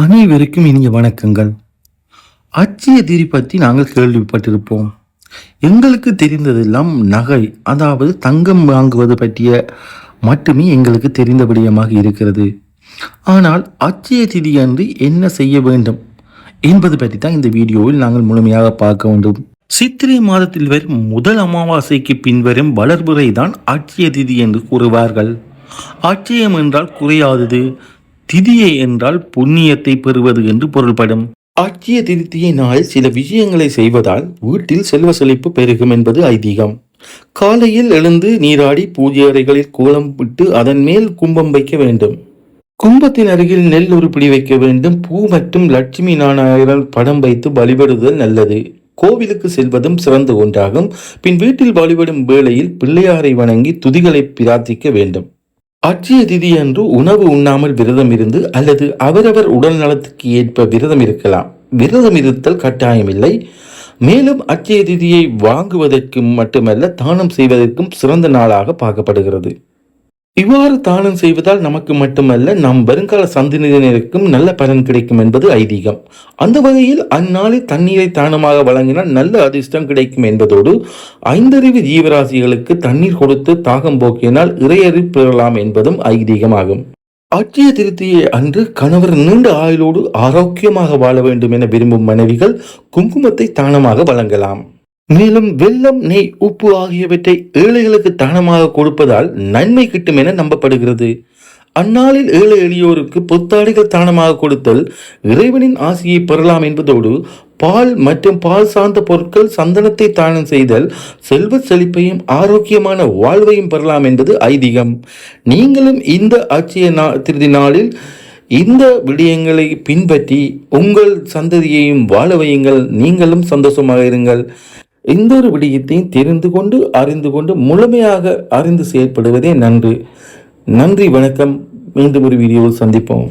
அனைவருக்கும் இனிய வணக்கங்கள். அச்சிய திரி பற்றி நாங்கள் கேள்விப்பட்டிருப்போம். எங்களுக்கு தெரிந்ததெல்லாம் நகை அதாவது தங்கம் வாங்குவது பற்றிய மட்டுமே எங்களுக்கு தெரிந்த விடயமாக இருக்கிறது. ஆனால் அச்சய திதி அன்று என்ன செய்ய வேண்டும் என்பது பற்றி தான் இந்த வீடியோவில் நாங்கள் முழுமையாக பார்க்க வேண்டும். சித்திரை மாதத்தில் வரும் முதல் அமாவாசைக்கு பின்வரும் வளர்புரை தான் அட்சய திதி என்று கூறுவார்கள். அட்சயம் என்றால் குறையாதது திதியை என்றால் புண்ணியத்தை பெறுவது என்று பொருள்படும். ஆட்சிய திருத்தியை நாளில் சில விஷயங்களை செய்வதால் வீட்டில் செல்வ செழிப்பு பெருகும் என்பது ஐதீகம். காலையில் எழுந்து நீராடி பூஜை அறைகளில் கோலம் விட்டு அதன் மேல் கும்பம் வைக்க வேண்டும். கும்பத்தின் அருகில் நெல் உருப்பிடி வைக்க வேண்டும். பூ மற்றும் லட்சுமி நாராயணன் படம் வைத்து வழிபடுதல் நல்லது. கோவிலுக்கு செல்வதும் சிறந்த ஒன்றாகும். பின் வீட்டில் வழிபடும் வேளையில் பிள்ளையாரை வணங்கி துதிகளை பிரார்த்திக்க வேண்டும். அட்சய திதி அன்று உணவு உண்ணாமல் விரதம் இருந்து அல்லது அவரவர் உடல் நலத்துக்கு ஏற்ப விரதம் இருக்கலாம் விரதம் இருத்தல் கட்டாயமில்லை. மேலும் அட்சய திதியை வாங்குவதற்கும் மட்டுமல்ல தானம் செய்வதற்கும் சிறந்த நாளாக பார்க்கப்படுகிறது. இவ்வாறு தானம் செய்வதால் நமக்கு மட்டுமல்ல நம் வருங்கால சந்ததியினருக்கும் நல்ல பலன் கிடைக்கும் என்பது ஐதீகம். அந்த வகையில் அந்நாளில் தண்ணீரை தானமாக வழங்கினால் நல்ல அதிர்ஷ்டம் கிடைக்கும் என்பதோடு ஐந்தறிவு ஜீவராசிகளுக்கு தண்ணீர் கொடுத்து தாகம் போக்கினால் இறையறி பெறலாம் என்பதும் ஐதீகமாகும். அட்சய திருத்தியை அன்று கணவர் நீண்ட ஆயுளோடு ஆரோக்கியமாக வாழ வேண்டும் என விரும்பும் மனைவிகள் குங்குமத்தை தானமாக வழங்கலாம். மேலும் வெல்லம் நெய் உப்பு ஆகியவற்றை ஏழைகளுக்கு தானமாக கொடுப்பதால் நன்மை கிட்டும் என நம்பப்படுகிறது. அந்நாளில் ஏழை எளியோருக்கு புத்தாடைகள் தானமாக கொடுத்தல் இறைவனின் ஆசையை பெறலாம் என்பதோடு பால் மற்றும் பால் சார்ந்த பொருட்கள் சந்தனத்தை தானம் செய்தல் செல்வ செழிப்பையும் ஆரோக்கியமான வாழ்வையும் பெறலாம் என்பது ஐதீகம். நீங்களும் இந்த ஆட்சிய நா திருதி நாளில் இந்த விடயங்களை பின்பற்றி உங்கள் சந்ததியையும் வாழ வையுங்கள். நீங்களும் சந்தோஷமாக இருங்கள். எந்த ஒரு விடயத்தையும் தெரிந்து கொண்டு அறிந்து கொண்டு முழுமையாக அறிந்து செயல்படுவதே நன்று. நன்றி வணக்கம். மீண்டும் ஒரு வீடியோவில் சந்திப்போம்.